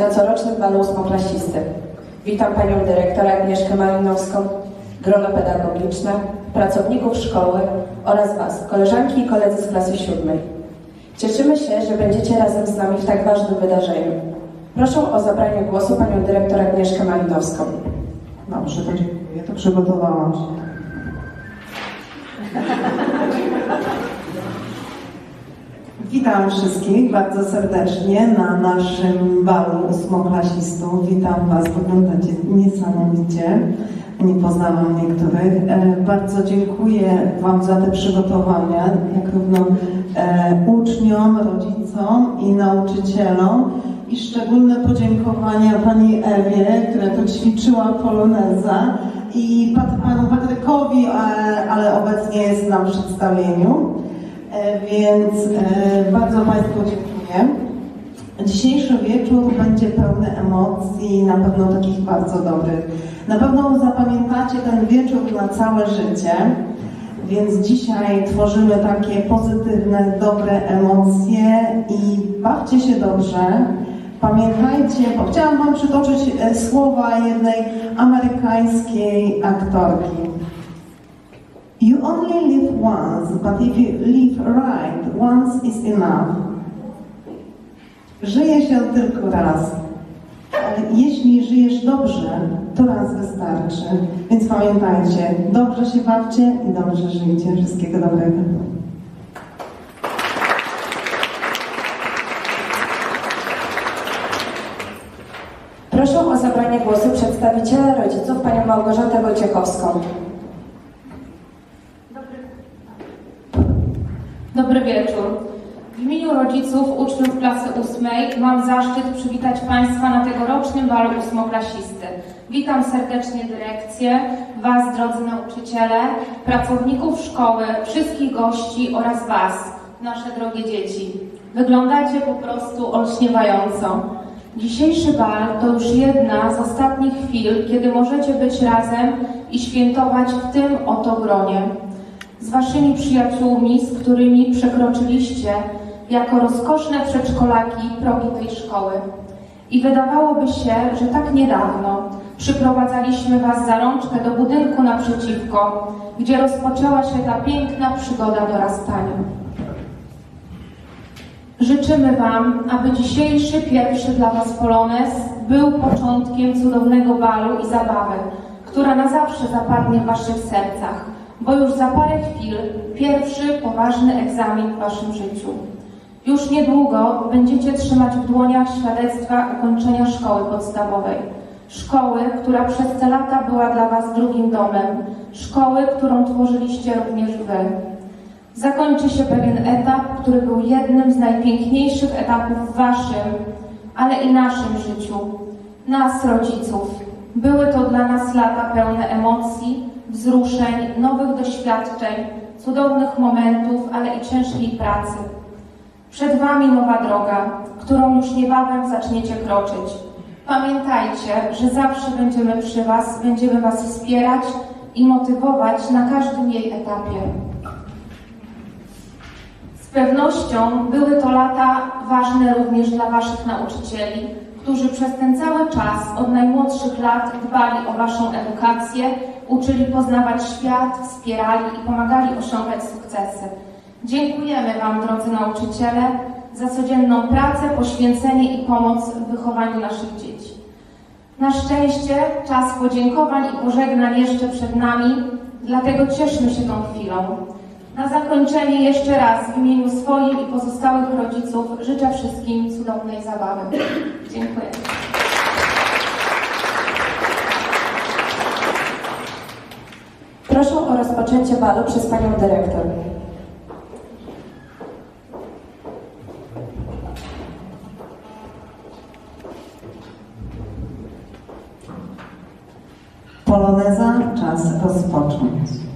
na corocznym balu ósmoklasisty. Witam Panią Dyrektor Agnieszkę Malinowską, grono pedagogiczne, pracowników szkoły oraz Was, koleżanki i koledzy z klasy siódmej. Cieszymy się, że będziecie razem z nami w tak ważnym wydarzeniu. Proszę o zabranie głosu Panią Dyrektor Agnieszkę Malinowską. Dobrze, to dziękuję. To przygotowałam się. Witam wszystkich bardzo serdecznie na naszym balu ósmoklasistów. Witam Was, wyglądacie niesamowicie. Nie poznałam niektórych. E, bardzo dziękuję Wam za te przygotowania, jak równo e, uczniom, rodzicom i nauczycielom. I szczególne podziękowania Pani Ewie, która tu ćwiczyła poloneza i Panu Patrykowi, ale, ale obecnie jest na przedstawieniu. E, Więc e, bardzo Państwu dziękuję. Dzisiejszy wieczór będzie pełny emocji, na pewno takich bardzo dobrych. Na pewno zapamiętacie ten wieczór na całe życie, więc dzisiaj tworzymy takie pozytywne, dobre emocje i bawcie się dobrze. Pamiętajcie, bo chciałam Wam przytoczyć e, słowa jednej amerykańskiej aktorki. You only live once, but if you live right, once is enough. Żyje się tylko raz, ale jeśli żyjesz dobrze, to raz wystarczy. Więc pamiętajcie, dobrze się bawcie i dobrze żyjcie. Wszystkiego dobrego. Proszę o zabranie głosu przedstawiciela rodziców Panią Małgorzatę Wojciechowską. Rodziców, uczniów klasy ósmej mam zaszczyt przywitać Państwa na tegorocznym balu ósmoklasisty. Witam serdecznie dyrekcję, Was, drodzy nauczyciele, pracowników szkoły, wszystkich gości oraz Was, nasze drogie dzieci. Wyglądacie po prostu olśniewająco. Dzisiejszy bal to już jedna z ostatnich chwil, kiedy możecie być razem i świętować w tym oto gronie z waszymi przyjaciółmi, z którymi przekroczyliście jako rozkoszne przedszkolaki progi tej szkoły. I wydawałoby się, że tak niedawno przyprowadzaliśmy was za rączkę do budynku naprzeciwko, gdzie rozpoczęła się ta piękna przygoda dorastania. Życzymy Wam, aby dzisiejszy pierwszy dla Was polonez był początkiem cudownego balu i zabawy, która na zawsze zapadnie w Waszych sercach, bo już za parę chwil pierwszy poważny egzamin w Waszym życiu. Już niedługo będziecie trzymać w dłoniach świadectwa ukończenia szkoły podstawowej. Szkoły, która przez te lata była dla Was drugim domem. Szkoły, którą tworzyliście również Wy. Zakończy się pewien etap, który był jednym z najpiękniejszych etapów w Waszym, ale i naszym życiu. Nas, rodziców. Były to dla nas lata pełne emocji, wzruszeń, nowych doświadczeń, cudownych momentów, ale i ciężkiej pracy. Przed Wami nowa droga, którą już niebawem zaczniecie kroczyć. Pamiętajcie, że zawsze będziemy przy Was, będziemy Was wspierać i motywować na każdym jej etapie. Z pewnością były to lata ważne również dla Waszych nauczycieli, którzy przez ten cały czas od najmłodszych lat dbali o Waszą edukację, uczyli poznawać świat, wspierali i pomagali osiągać sukcesy. Dziękujemy Wam, drodzy nauczyciele, za codzienną pracę, poświęcenie i pomoc w wychowaniu naszych dzieci. Na szczęście czas podziękowań i pożegnań jeszcze przed nami, dlatego cieszmy się tą chwilą. Na zakończenie jeszcze raz w imieniu swoim i pozostałych rodziców życzę wszystkim cudownej zabawy. Dziękuję. Proszę o rozpoczęcie balu przez Panią Dyrektor. Poloneza, czas rozpocząć.